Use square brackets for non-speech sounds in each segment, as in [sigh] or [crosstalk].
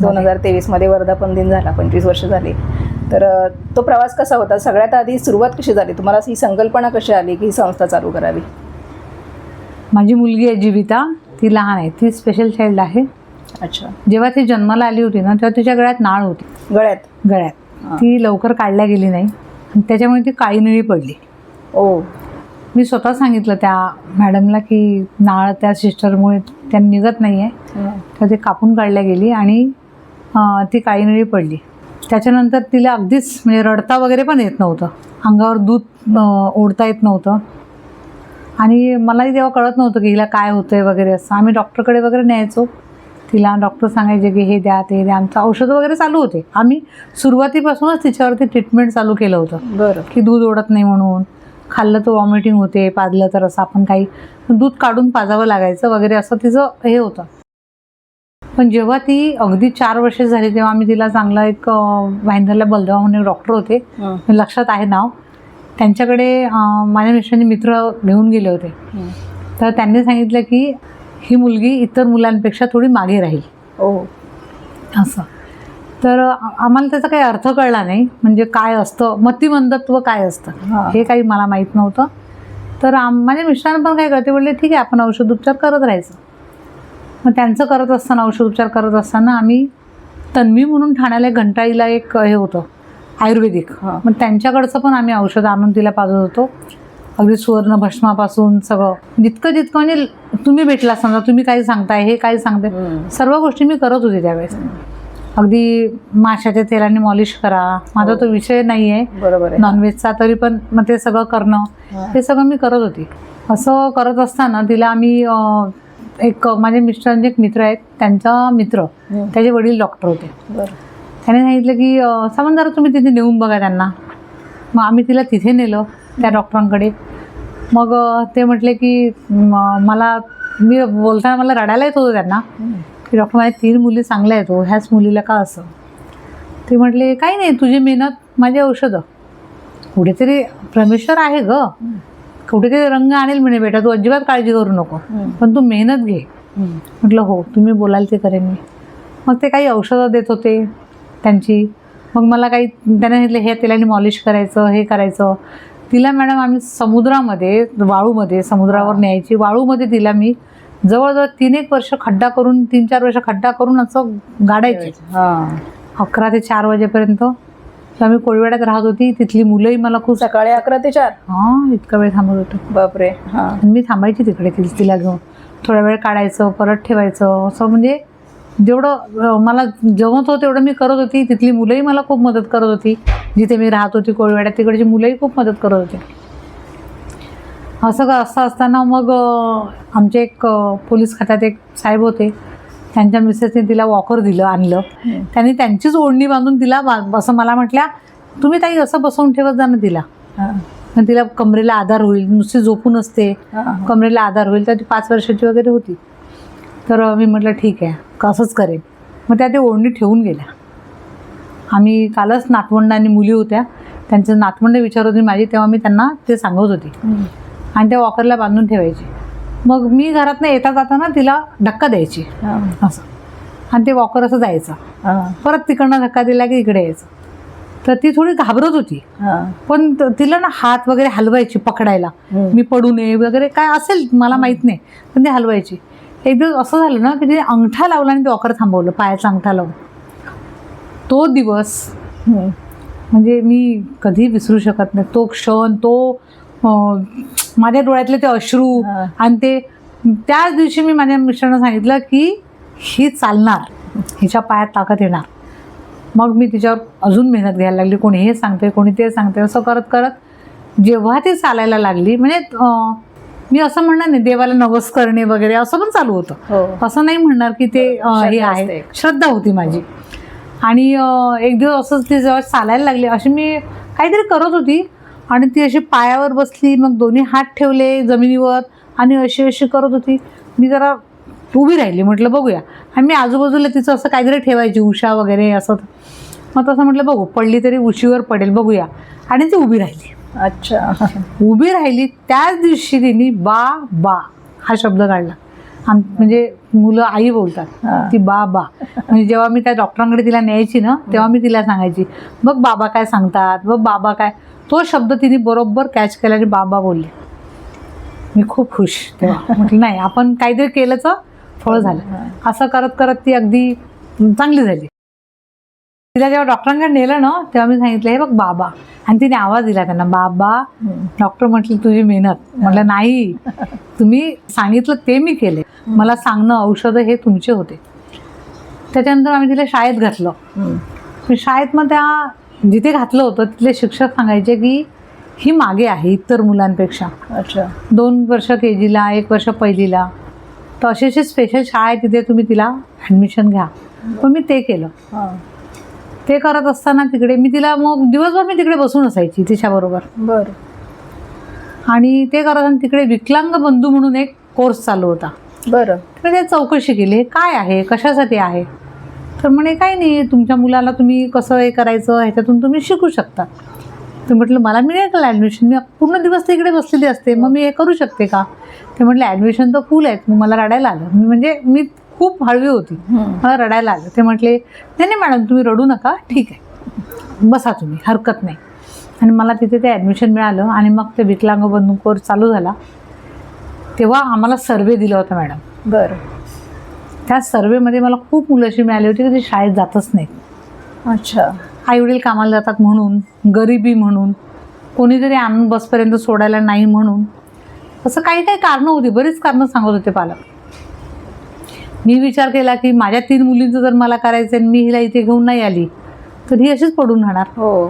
दोन हजार तेवीसमध्ये वर्धापन दिन झाला पंचवीस वर्ष झाली. तर तो प्रवास कसा होता? सगळ्यात आधी सुरुवात कशी झाली? तुम्हाला ही संकल्पना कशी आली की ही संस्था चालू करावी? माझी मुलगी आहे जीविता. ती लहान आहे. ती स्पेशल चाइल्ड आहे. अच्छा. जेव्हा ती जन्माला आली होती ना तेव्हा तिच्या गळ्यात नाळ होती. गळ्यात? गळ्यात. ती लवकर काढल्या गेली नाही. आणि त्याच्यामुळे ती काळी निळी पडली. ओ. मी स्वतः सांगितलं त्या मॅडमला की नाळ त्या सिस्टरमुळे त्या निघत नाही आहे तर ते कापून काढल्या गेली आणि ती काळी निळी पडली. त्याच्यानंतर तिला अगदीच म्हणजे रडता वगैरे पण येत नव्हतं. अंगावर दूध ओढता येत नव्हतं. आणि मलाही तेव्हा कळत नव्हतं की हिला काय होतं आहे वगैरे असं. आम्ही डॉक्टरकडे वगैरे न्यायचो. तिला डॉक्टर सांगायचे की हे द्या ते द्या. आमचं औषधं वगैरे चालू होते. आम्ही सुरुवातीपासूनच तिच्यावरती ट्रीटमेंट चालू केलं होतं. बरं. की दूध ओढत नाही म्हणून. खाल्लं तर वॉमिटिंग होते पाजलं तर असं आपण काही दूध काढून पाजावं लागायचं वगैरे असं तिचं हे होतं. पण जेव्हा ती अगदी चार वर्ष झाली तेव्हा आम्ही तिला चांगला एक भाईंदरला बलदेवा म्हणून एक डॉक्टर होते. लक्षात आहे नाव. त्यांच्याकडे माझ्या मिस्टरांनी मित्र घेऊन गेले होते. तर त्यांनी सांगितलं की ही मुलगी इतर मुलांपेक्षा थोडी मागे राहील. ओ. असं. तर आम्हाला त्याचा काही अर्थ कळला नाही. म्हणजे काय असतं? मतिमंदत्व काय असतं? हां. काही मला माहीत नव्हतं. तर आम माझ्या मिस्टरांना पण काय कळते बोलले ठीक आहे आपण औषधोपचार करत राहायचं. मग त्यांचं करत असताना औषधोपचार करत असताना आम्ही तन्वी म्हणून ठाण्याला घंटाईला एक हे होतं आयुर्वेदिक. हां. मग त्यांच्याकडचं पण आम्ही औषध आणून तिला पाजत होतो. अगदी सुवर्ण भस्मापासून सगळं. जितकं जितकं म्हणजे तुम्ही भेटला समजा तुम्ही काही सांगताय हे काही सांगताय हं. सर्व गोष्टी मी करत होते त्यावेळेस. अगदी माशाच्या तेलाने मॉलिश करा. माझा तो विषय नाही आहे. बरोबर नॉनव्हेजचा तरी पण मग ते सगळं करणं हां. हे सगळं मी करत होती. असं करत असताना तिला आम्ही एक माझे मिस्टरांचे एक मित्र आहेत त्यांचा मित्र. त्याचे वडील डॉक्टर होते. बरं. त्याने सांगितलं की सामान जरा तुम्ही तिथे नेऊन बघा त्यांना. मग आम्ही तिला तिथे नेलं त्या डॉक्टरांकडे मग ते म्हटले की मला मी बोलताना मला रडायला येत होतं त्यांना. की डॉक्टर माझ्या तीन मुली चांगल्या आहेत हो ह्याच मुलीला का असं? ते म्हटले काही नाही तुझी मेहनत माझी औषधं. कुठेतरी परमेश्वर आहे ग. कुठेतरी रंग आणेल म्हणे बेटा तू अजिबात काळजी करू नको. पण तू मेहनत घे. म्हटलं हो तुम्ही बोलाल ते करेन मी. मग ते काही औषधं देत होते त्यांची. मग मला काही त्याने सांगितलं हे तेलाने मॉलिश करायचं हे करायचं. तिला मॅडम आम्ही समुद्रामध्ये वाळूमध्ये समुद्रावर. न्यायची. वाळूमध्ये तिला मी जवळजवळ तीन एक वर्ष खड्डा करून तीन चार वर्ष खड्डा करून असं गाडायची. अकरा ते चार वाजेपर्यंत तर आम्ही कोळीवाड्यात राहत होती. तिथली मुलंही मला खूप सकाळी अकरा ते चार. हां इतका वेळ थांबत होतो. बापरे हां. मी थांबायची तिकडे ति तिला घेऊन. थोडा वेळ काढायचं परत ठेवायचं. असं म्हणजे जेवढं मला जमत होतं तेवढं मी करत होती. तिथली मुलंही मला खूप मदत करत होती. जिथे मी राहत होती कोळीवाड्यात तिकडची मुलंही खूप मदत करत होती. असं का असं असताना मग आमचे एक पोलीस खात्यात एक साहेब होते. त्यांच्या मिसेसने तिला वॉकर दिलं आणलं. त्यांनी त्यांचीच ओढणी बांधून तिला असं मला म्हटल्या तुम्ही ताई असं बसवून ठेवत जा ना तिला. मग तिला कमरेला आधार होईल नुसती झोपून असते. कमरेला आधार होईल तर ती पाच वर्षाची वगैरे होती. तर मी म्हटलं ठीक आहे असंच करेन. मग त्या ते ओढणी ठेवून गेल्या. आम्ही कालच नातवंड आणि मुली होत्या. त्यांचं नातवंड विचारत होती माझी तेव्हा मी त्यांना ते सांगत होती. आणि त्या वॉकरला बांधून ठेवायची. मग मी घरातनं येता जाताना तिला धक्का द्यायची. असं. आणि ते वॉकर असं जायचं. परत तिकडनं धक्का दिला की इकडे यायचं. तर ती थोडी घाबरत होती. पण तिला ना हात वगैरे हलवायची पकडायला. मी पडू नये वगैरे काय असेल मला माहीत नाही. पण ते हलवायची. एक दिवस असं झालं ना की तिने अंगठा लावला आणि ते वॉकर थांबवलं पायाचा अंगठा लावून. तो दिवस. म्हणजे मी कधी विसरू शकत नाही. तो क्षण तो माझ्या डोळ्यातले ते अश्रू. आणि ते त्याच दिवशी मी माझ्या मिस्टरांना सांगितलं की ही चालणार. हिच्या पायात ताकद येणार. मग मी तिच्यावर अजून मेहनत घ्यायला लागली. कोणी हे सांगते कोणी ते सांगते असं करत करत जेव्हा ती चालायला लागली म्हणजे मी असं म्हणणार नाही देवाला नवस करणे वगैरे असं पण चालू होतं. हो. असं नाही म्हणणार की ते हे आहे. श्रद्धा होती माझी. आणि एक दिवस असंच ती जेव्हा चालायला लागली अशी मी काहीतरी करत होती. आणि ती अशी पायावर बसली मग दोन्ही हात ठेवले जमिनीवर आणि अशी अशी करत होती. मी जरा उभी राहिली म्हटलं बघूया. आणि मी आजूबाजूला तिचं असं काहीतरी ठेवायची उषा वगैरे असं. मग तसं म्हटलं बघू पडली तरी उशीवर पडेल बघूया. आणि ती उभी राहिली. अच्छा. उभी राहिली त्याच दिवशी तिने बा बा हा शब्द काढला. आम म्हणजे मुलं आई बोलतात. ती बाबा म्हणजे जेव्हा मी त्या डॉक्टरांकडे तिला न्यायची ना तेव्हा मी तिला सांगायची बघ बाबा काय सांगतात बघ बाबा काय तो शब्द तिने बरोबर कॅच केला आणि बाबा बोलले. मी खूप खुश तेव्हा. [laughs] म्हटलं नाही आपण काहीतरी केलंच फळ झालं. असं करत करत ती अगदी चांगली झाली. तिला जेव्हा डॉक्टरांकडे नेलं ना तेव्हा मी सांगितलं हे बघ बाबा. आणि तिने आवाज दिला त्यांना बाबा. डॉक्टर म्हटले तुझी मेहनत. म्हटलं नाही [laughs] तुम्ही सांगितलं ते मी केले. मला सांगणं औषधं हे तुमचे होते. त्याच्यानंतर आम्ही तिला शाळेत घातलं. शाळेत मग त्या जिथे घातलं होतं तिथले शिक्षक सांगायचे की ही मागे आहे इतर मुलांपेक्षा. अच्छा. दोन वर्ष के जीला एक वर्ष पहिलीला. तर अशी अशी स्पेशल शाळा आहे तिथे तुम्ही तिला ॲडमिशन घ्या. पण मी ते केलं. हां. ते करत असताना तिकडे मी तिला मग दिवसभर मी तिकडे बसून असायची तिच्याबरोबर. बरं. आणि ते करत असताना तिकडे विकलांग बंधू म्हणून एक कोर्स चालू होता. बरं. तर ते चौकशी केली हे काय आहे? कशासाठी आहे? तर म्हणे काही नाही. तुमच्या मुलाला तुम्ही कसं हे करायचं ह्याच्यातून तुम्ही शिकू शकता. तर म्हटलं मला मिळेल का ॲडमिशन मी पूर्ण दिवस ते इकडे बसलेली असते. मग मी हे करू शकते का? ते म्हटलं ॲडमिशन तर फुल आहेत. मग मला रडायला आलं. मी म्हणजे मी खूप हळवी होती. मला रडायला आलं. ते म्हटले नाही नाही मॅडम तुम्ही रडू नका. ठीक आहे. बसा तुम्ही. हरकत नाही. आणि मला तिथे ते ॲडमिशन मिळालं आणि मग ते विकलांग बंधू कोर्स चालू झाला. तेव्हा आम्हाला सर्वे दिला होता मॅडम. बरं. त्या सर्वेमध्ये मला खूप मुलं अशी मिळाली होती की ती शाळेत जातच नाहीत. अच्छा. आईवडील कामाला जातात म्हणून गरिबी म्हणून कोणीतरी आणून बसपर्यंत सोडायला नाही म्हणून. असं काही काही कारणं होती बरीच कारणं सांगत होते पालक. मी विचार केला की माझ्या तीन मुलींचं जर मला करायचं आणि मी हिला इथे घेऊन नाही आली तर ही अशीच पडून राहणार. हो.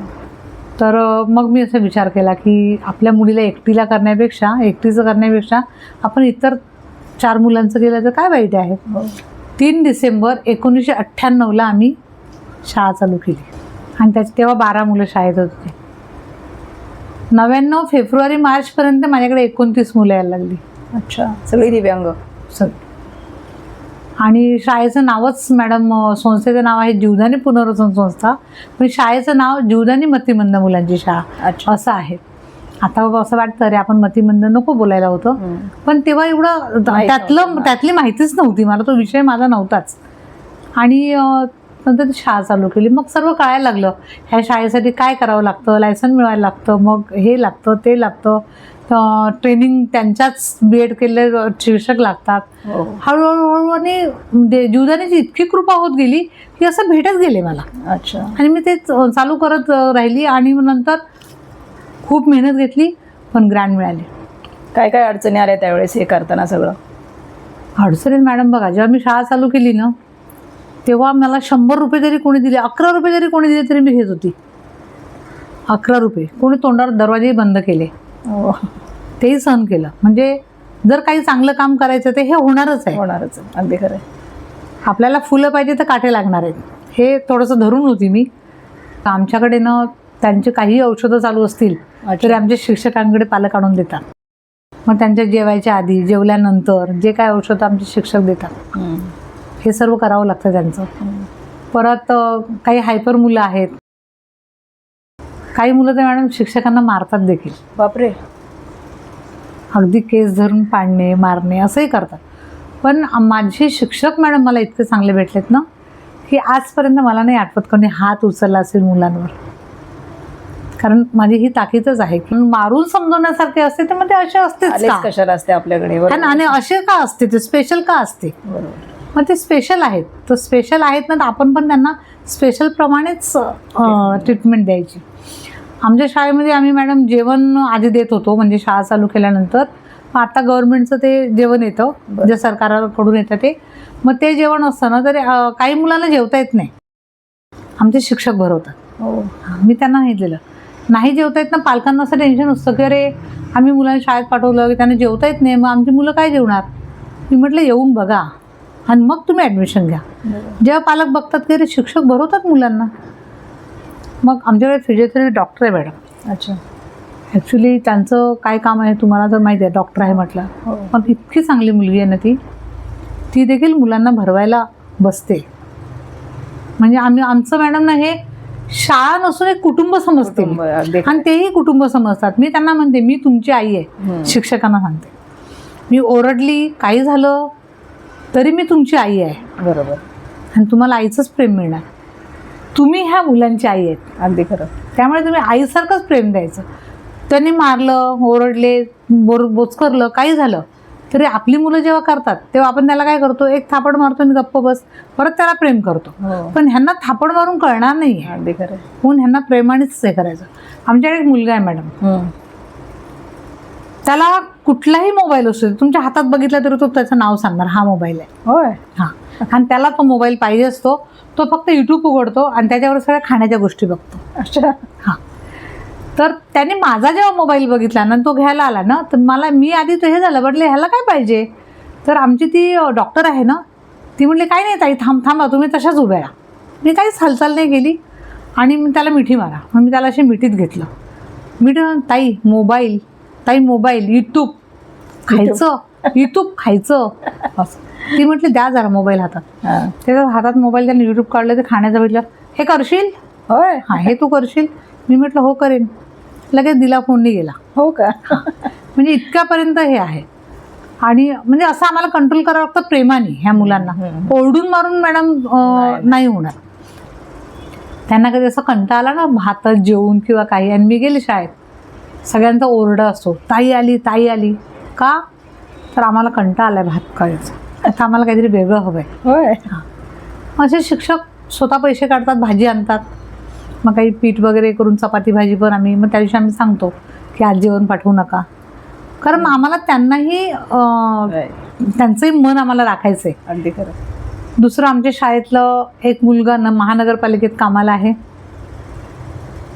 तर मग मी असा विचार केला की आपल्या मुलीला एकटीला करण्यापेक्षा एकटीचं करण्यापेक्षा आपण इतर चार मुलांचं केलं तर काय वाईट आहे? हो. तीन डिसेंबर एकोणीसशे अठ्ठ्याण्णवला आम्ही शाळा चालू केली. आणि त्याची तेव्हा बारा मुलं शाळेत होते. नव्याण्णव फेब्रुवारी मार्चपर्यंत माझ्याकडे एकोणतीस मुलं यायला लागली. अच्छा सगळी दिव्यांग. सगळी आणि शाळेचं नावच मॅडम संस्थेचं नाव आहे जीवदानी पुनर्वसन संस्था. पण शाळेचं नाव जीवदानी मतिमंद मुलांची शाळा. अच्छा. असं आहे. आता असं वाटतं अरे आपण मतिमंद नको बोलायला होतं. पण तेव्हा एवढं त्यातलं. त्यातली माहितीच नव्हती मला तो विषय माझा नव्हताच. आणि नंतर ती शाळा चालू केली. मग सर्व कळायला लागलं ह्या शाळेसाठी काय करावं लागतं? लायसन मिळवायला लागतं मग हे लागतं ते लागतं. ट्रेनिंग त्यांच्याच बी एड केलेले शिक्षक लागतात. हो. हळूहळू हळू आणि जीवदानीची इतकी कृपा होत गेली की असं भेटत गेले मला. अच्छा. आणि मी ते चालू करत राहिली आणि नंतर खूप मेहनत घेतली पण ग्रँड मिळाली. काय काय अडचणी आल्या त्यावेळेस हे करताना सगळं? अडचणीत मॅडम बघा जेव्हा मी शाळा चालू केली ना तेव्हा मला शंभर रुपये जरी कोणी दिले अकरा रुपये जरी कोणी दिले तरी मी घेत होती. अकरा रुपये. कोणी तोंडावर दरवाजेही बंद केले. हो. तेही सहन केलं. म्हणजे जर काही चांगलं काम करायचं ते हे होणारच आहे. होणारच. अगदी खरं आहे. आपल्याला फुलं पाहिजे तर काटे लागणार आहेत. हे थोडंसं धरून होती मी. आमच्याकडे ना त्यांचे काही औषधं चालू असतील तरी आमच्या शिक्षकांकडे पालक आणून देतात. मग त्यांच्या जेवायच्या आधी जेवल्यानंतर जे काय औषधं आमचे शिक्षक देतात. हे सर्व करावं लागतं त्यांचं. परत काही हायपर मुलं आहेत. काही मुलं तर मॅडम शिक्षकांना मारतात देखील. बापरे. अगदी केस धरून पाडणे मारणे असंही करतात. पण माझे शिक्षक मॅडम मला इतके चांगले भेटलेत ना की आजपर्यंत मला नाही आठवत कोणी हात उचलला असेल मुलांवर. कारण माझी ही ताकीदच आहे. की मारून समजवण्यासारखे असते तर मग ते असे का? कशाला असते आपल्याकडे? आणि असे का असते? ते स्पेशल का असते? मग ते स्पेशल आहेत. तर स्पेशल आहेत ना तर आपण पण त्यांना स्पेशल प्रमाणेच ट्रीटमेंट द्यायची. आमच्या शाळेमध्ये आम्ही मॅडम जेवण आधी देत होतो म्हणजे शाळा चालू केल्यानंतर. मग आता गव्हर्नमेंटचं ते जेवण येतं. जे सरकारकडून येतं ते. मग ते जेवण असतं ना तर काही मुलांना जेवता येत नाही. आमचे शिक्षक भरवतात. हो. मी त्यांना सांगितलेलं नाही जेवता येत ना पालकांना असं टेन्शन असतं की अरे आम्ही मुलांना शाळेत पाठवलं की त्यांना जेवता येत नाही मग आमची मुलं काय जेवणार? मी म्हटलं येऊन बघा आणि मग तुम्ही ॲडमिशन घ्या. जेव्हा पालक बघतात की अरे शिक्षक भरवतात मुलांना मग आमच्याकडे फिजिओथेरपी डॉक्टर आहे मॅडम अच्छा. ॲक्च्युली त्यांचं काय काम आहे तुम्हाला तर माहिती आहे डॉक्टर आहे म्हटलं. हो. पण इतकी चांगली मुलगी आहे ना ती ती देखील मुलांना भरवायला बसते. म्हणजे आम्ही आमचं मॅडम ना हे शाळा नसून एक कुटुंब समजते आणि तेही कुटुंब समजतात. मी त्यांना म्हणते मी तुमची आई आहे. शिक्षकांना सांगते. मी ओरडली काही झालं तरी मी तुमची आई आहे. बरोबर. आणि तुम्हाला आईचंच प्रेम मिळणार. तुम्ही ह्या मुलांची आई आहेत. अगदी खरं. त्यामुळे तुम्ही आईसारखंच प्रेम द्यायचं. त्यांनी मारलं ओरडले बोर बोचकरलं काही झालं. तरी आपली मुलं जेव्हा करतात तेव्हा आपण त्याला काय करतो एक थापड मारतो आणि गप्प बस. परत त्याला प्रेम करतो. हो. पण ह्यांना थापड मारून कळणार नाही. आहे अगदी खरं म्हणून ह्यांना प्रेमानेच हे करायचं? आमच्याकडे एक मुलगा आहे मॅडम. त्याला कुठलाही मोबाईल असू दे, तुमच्या हातात बघितला तरी तो त्याचं नाव सांगणार हा मोबाईल आहे. होय. हां. आणि त्याला तो मोबाईल पाहिजे असतो तो फक्त युट्यूब उघडतो आणि त्याच्यावर सगळ्या खाण्याच्या गोष्टी बघतो. अच्छा. हां. तर त्याने माझा जेव्हा मोबाईल बघितला ना तो घ्यायला आला ना तर मला मी आधी तर हे झालं म्हटलं ह्याला काय पाहिजे? तर आमची ती डॉक्टर आहे ना ती म्हणली काय नाही ताई थांब थांबा तुम्ही तशाच उभ्या राहा. मी काहीच हालचाल नाही केली आणि मी त्याला मिठी मारा. मग मी त्याला अशी मिठीत घेतलं. मिठी ताई मोबाईल ताई मोबाईल यूट्यूब खायचं यूट्यूब खायचं. असं. ती म्हटली द्या जरा मोबाईल हातात. त्याच्या हातात मोबाईल त्याने यूट्यूब काढलं ते खाण्याचं बघितलं. हे करशील? होय. हां हे तू करशील. मी म्हटलं हो करेन. लगेच दिला फोननी गेला. हो का? [laughs] म्हणजे इतक्यापर्यंत हे आहे. आणि म्हणजे असं आम्हाला कंट्रोल करावं लागतं प्रेमाने ह्या मुलांना. ओरडून मारून मॅडम नाही. होणार. त्यांना कधी असं कंटाळा आला ना भातात जेवून किंवा काही. आणि मी गेली शाळेत. सगळ्यांचा ओरडा असतो ताई आली ताई आली. का? तर आम्हाला कंटाळा आलाय भात खायचं. आता आम्हाला काहीतरी वेगळं हवं आहे होय असे शिक्षक स्वतः पैसे काढतात भाजी आणतात. मग काही पीठ वगैरे करून चपाती भाजी पण आम्ही मग त्या दिवशी आम्ही सांगतो की आज जेवण पाठवू नका. कारण आम्हाला त्यांनाही. त्यांचंही मन आम्हाला राखायचं आहे अगदी खरं. दुसरं आमच्या शाळेतलं एक मुलगा न महानगरपालिकेत कामाला आहे.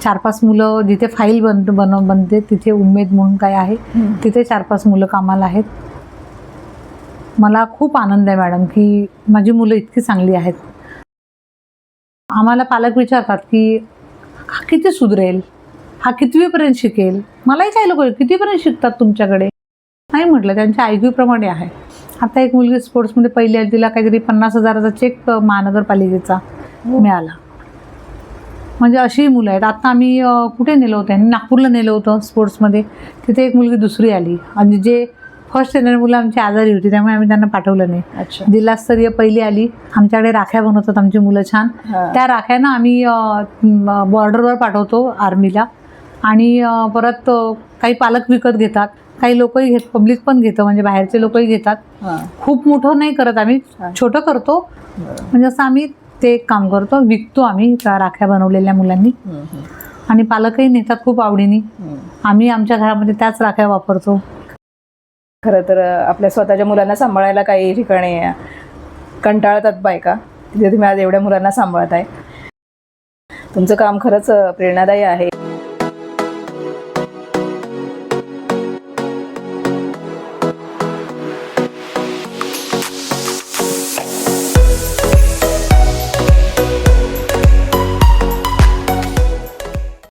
चार पाच मुलं जिथे फाईल बन बनव बनते तिथे उमेद म्हणून काय आहे. तिथे चार पाच मुलं कामाला आहेत. मला खूप आनंद आहे मॅडम की माझी मुलं इतकी चांगली आहेत. आम्हाला पालक विचारतात की हा किती सुधरेल? हा कितवीपर्यंत शिकेल? मलाही काय लोक कितीपर्यंत शिकतात तुमच्याकडे? नाही म्हटलं त्यांच्या आयक्यूप्रमाणे आहे. आता एक मुलगी स्पोर्ट्समध्ये पहिली आली तिला काहीतरी पन्नास हजाराचा चेक महानगरपालिकेचा मिळाला. म्हणजे अशीही मुलं आहेत. आता आम्ही कुठे नेलं होतं? आणि नागपूरला नेलं होतं स्पोर्ट्समध्ये. तिथे एक मुलगी दुसरी आली. आणि जे फर्स्ट येणारी मुलं आमची आजारी होती त्यामुळे आम्ही त्यांना पाठवलं नाही. जिल्हास्तरीय पहिली आली. आमच्याकडे राख्या बनवतात आमची मुलं छान. त्या राख्यानं आम्ही बॉर्डरवर पाठवतो आर्मीला आणि परत काही पालक विकत घेतात. काही लोकही घेत पब्लिक पण घेतं म्हणजे बाहेरचे लोकही घेतात. खूप मोठं नाही करत आम्ही. छोटं करतो. म्हणजे असं आम्ही ते एक काम करतो विकतो आम्ही त्या राख्या बनवलेल्या मुलांनी. आणि पालकही नेतात खूप आवडीने. आम्ही आमच्या घरामध्ये त्याच राख्या वापरतो. खरं तर आपल्या स्वतःच्या मुलांना सांभाळायला काही ठिकाणी कंटाळतात बायका. तिथे तुम्ही आज एवढ्या मुलांना सांभाळत आहे तुमचं काम खरंच प्रेरणादायी आहे.